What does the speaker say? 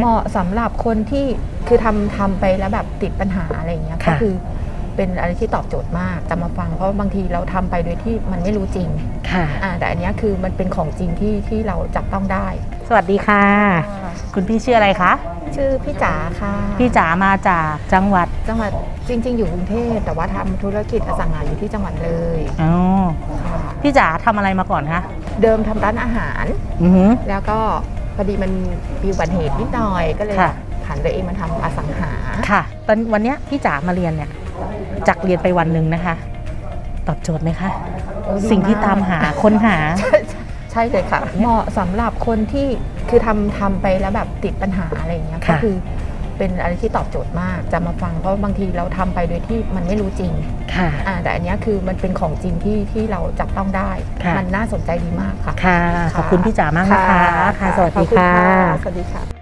เหมาะสำหรับคนที่คือทำทำไปแล้วแบบติดปัญหาอะไรอย่างเงี้ยค่ะก็คือเป็นอะไรที่ตอบโจทย์มากจะมาฟังเพราะบางทีเราทำไปโดยที่มันไม่รู้จริงค่ะอ่าแต่อันเนี้ยคือมันเป็นของจริงที่ที่เราจับต้องได้ สวัสดีค่ะ คุณพี่ชื่ออะไรคะชื่อพี่จ๋าค่ะ พี่จ๋ามาจากจังหวัดจังหวัดจริง ๆ อยู่กรุงเทพแต่ว่าทำธุรกิจอสังหาอยู่ที่จังหวัดเลยอ๋อค่ะพี่จ๋าทำอะไรมาก่อนคะเดิมทำร้านอาหารอือหือแล้วก็พ อดีมันมีอุบัติเหตุนิดหน่อยก็เลยค่ะ ผันตัวเองมาทำอสังหา ค่ะ ตอนวันเนี้ยพี่จ๋ามาเรียนเนี่ยจากเรียนไปวันหนึ่งนะคะ ตอบโจทย์ไหมคะ โอ้ดีสิ่งที่กตามหาค้นหา ใช่ใช่ใช่เลยค่ะ เหมาะสำหรับคนที่คือทำทำไปแล้วแบบติดปัญหาอะไรอย่างเงี้ยค่ะก็คือ เป็นอะไรที่ตอบโจทย์มาก จะมาฟังเพราะบางทีเราทำไปโดยที่มันไม่รู้จริงค่ะอ่าแต่อันเนี้ยคือมันเป็นของจริงที่ที่เราจับต้องได้ค่ะมันน่าสนใจดีมากค่ะค่ะ ขอบคุณพี่จ๋ามากนะคะค่ะ สวัสดีขอบณค่ะสวัสดีค่ะ